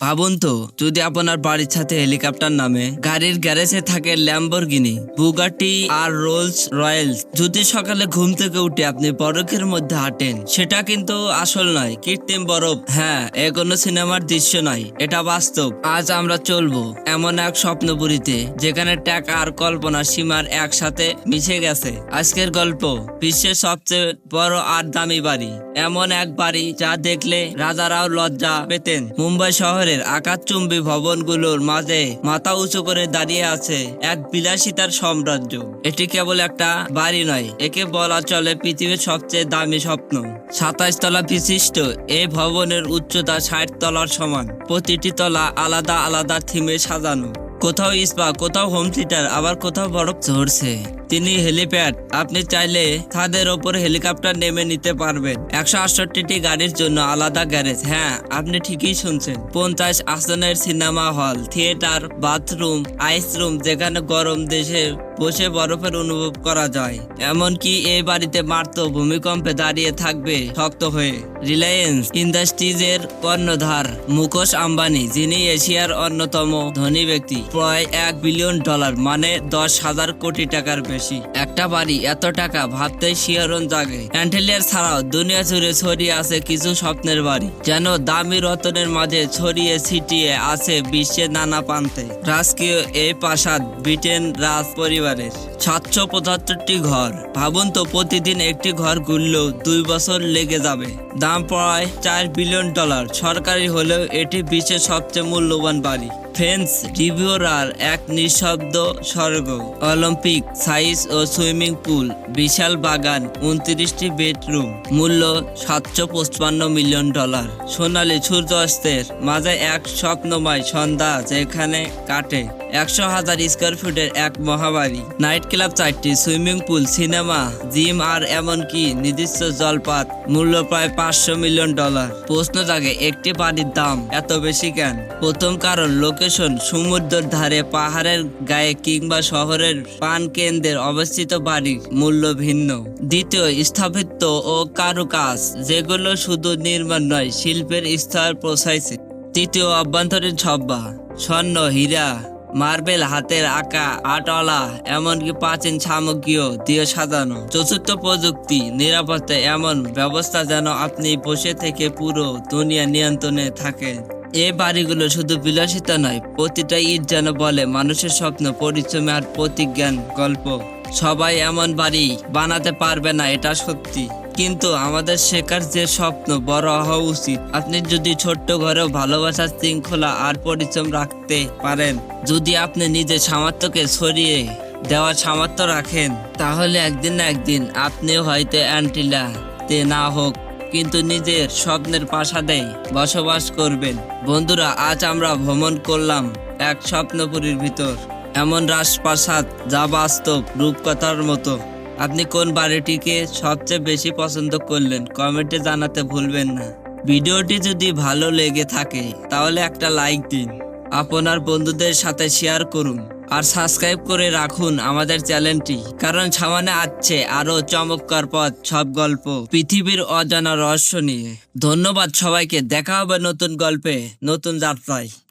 ভাবুন তো, যদি আপনার বাড়ির সাথে হেলিকপ্টার নামে গাড়ির গ্যারেজে থাকে ল্যাম্বরগিনি, বুগাটি আর রোলস রয়েলস, যদি সকালে ঘুম থেকে উঠে আপনি বরফের মধ্যে হাঁটেন, সেটা কিন্তু আসল নয়, কৃত্রিম বরফ। হ্যাঁ এ কোনো সিনেমার দৃশ্য নয়, এটা বাস্তব। আজ আমরা চলবো এমন এক স্বপ্নপুরীতে, যেখানে টাকা আর কল্পনার সীমার একসাথে মিশে গেছে। আজকের গল্প, বিশ্বের সবচেয়ে বড় আর দামি বাড়ি। এমন এক বাড়ি যা দেখলে রাজারাও লজ্জা পেতেন। মুম্বাই শহরের আকাশচুম্বী ভবনগুলোর মাঝে মাথা উঁচু করে দাঁড়িয়ে আছে এক বিলাসিতার সাম্রাজ্য। এটি কেবল একটা বাড়ি নয়, একে বলা চলে পৃথিবীর সবচেয়ে দামি স্বপ্ন। সাতাইশ তলা বিশিষ্ট এই ভবনের উচ্চতা ষাট তলার সমান। প্রতিটি তলা আলাদা আলাদা থিমে সাজানো। কোথাও ইস্পা কোথাও হোম থিয়েটার, আবার কোথাও বরফ ঝরছে। তিনি হেলিপ্যাড। আপনি চাইলে ছাদের ওপর হেলিকপ্টার নেমে নিতে পারবেন। একশো গাড়ির জন্য আলাদা গ্যারেজ। হ্যাঁ আপনি ঠিকই শুনছেন। পঞ্চাশ আসনের সিনেমা হল, থিয়েটার, বাথরুম, আইস রুম, যেখানে গরম দেশে বসে বরফের অনুভব করা যায়। এমনকি এই বাড়িতে মারত ভূমিকম্পে দাঁড়িয়ে থাকবে শক্ত হয়ে। রিলায়েন্স ইন্ডাস্ট্রিজের কর্ণধার মুকেশ আম্বানি, যিনি এশিয়ার অন্যতম ধনী ব্যক্তি, প্রায় এক বিলিয়ন ডলার মানে দশ হাজার কোটি টাকার বেশি। একটা বাড়ি, এত টাকা, ভাবতেই শিহরণ জাগে। অ্যান্টেলিয়ার ছাড়াও দুনিয়া জুড়ে ছড়িয়ে আছে কিছু স্বপ্নের বাড়ি। যেন দামি রতনের মাঝে ছড়িয়ে ছিটিয়ে আছে বিশ্বের নানা প্রান্তে। রাজকীয় এই প্রাসাদ ব্রিটেন রাজ পরিবারের সাতশো পঁচাত্তরটি ঘর। ভাবুন তো, প্রতিদিন একটি ঘর ঘুরলেও দুই বছর লেগে যাবে। দাম প্রায় চার বিলিয়ন ডলার। সরকারি হলেও এটি বিশ্বের সবচেয়ে মূল্যবান বাড়ি। ফ্রেন্স রিভিউরার এক নিঃশব্দ স্বর্গ। অলিম্পিক, সাইজ ও সুইমিং পুল, বিশাল বাগান, উনত্রিশটি বেডরুম, মূল্য সাতশো পঁচপান্ন মিলিয়ন ডলার। সোনালী সূর্যাস্তের মাঝে এক স্বপ্নময় সন্ধ্যা যেখানে কাটে একশো হাজার স্কোয়ার ফুটের এক মহাবাড়ি নাইট ক্লাব চারটি, সুইমিং পুল, সিনেমা, জিম আর এমনকি নির্দিষ্ট জলপাত মূল্য প্রায় পাঁচশো মিলিয়ন ডলার। প্রশ্ন জাগে, একটি বাড়ির দাম এত বেশি কেন? প্রথম কারণ, লোকেশন, সমুদ্রের ধারে, পাহাড়ের গায়ে কিংবা শহরের পান কেন্দ্রের অবস্থিত বাড়ির মূল্য ভিন্ন। দ্বিতীয় স্থাপত্য ও কারুকাজ, যেগুলো শুধু নির্মাণ নয়, শিল্পের স্তর প্রসাইছে তৃতীয় অভ্যন্তরীণ ছব্বা স্বর্ণ, হীরা মার্বেল হাতের আঁকা আটলা এমনকি প্রাচীন সামগ্রীও দিয়ে সাজানো। চতুর্থ প্রযুক্তি, নিরাপত্তা এমন ব্যবস্থা যেন আপনি বসে থেকে পুরো দুনিয়া নিয়ন্ত্রণে থাকেন এই বাড়িগুলো শুধু বিলাসিতা নয়, প্রতিটা ইট যেন বলে মানুষের স্বপ্ন, পরিশ্রমী আর প্রতিজ্ঞান গল্প। সবাই এমন বাড়ি বানাতে পারবে না, এটা সত্যি। কিন্তু আমাদের শেখার যে স্বপ্ন, বড় হওয়া উচিত। আপনি যদি ছোট্ট ঘরেও ভালোবাসার শৃঙ্খলা আর পরিশ্রম রাখতে পারেন, যদি আপনি নিজের সামর্থ্যকে ছড়িয়ে দেওয়ার সামর্থ্য রাখেন, তাহলে একদিন না একদিন আপনিও হয়তো অ্যান্টিলা তে না হোক, কিন্তু নিজের স্বপ্নের প্রাসাদে বসবাস করবেন। বন্ধুরা, আজ আমরা ভ্রমণ করলাম এক স্বপ্নপুরীর ভিতর। এমন রাজপ্রাসাদ যা বাস্তব রূপকথার মতো। আপনি কোন বাড়িটিকে সবচেয়ে বেশি পছন্দ করলেন কমেন্টে জানাতে ভুলবেন না। ভিডিওটি যদি ভালো লেগে থাকে, তাহলে একটা লাইক দিন। আপনার বন্ধুদের সাথে শেয়ার করুন। আর সাবস্ক্রাইব করে রাখুন আমাদের চ্যানেলটি, কারণ সামনে আসছে আরও চমৎকার পথ, সব গল্প, পৃথিবীর অজানা রহস্য নিয়ে। ধন্যবাদ সবাইকে, দেখা হবে নতুন গল্পে, নতুন যাত্রায়।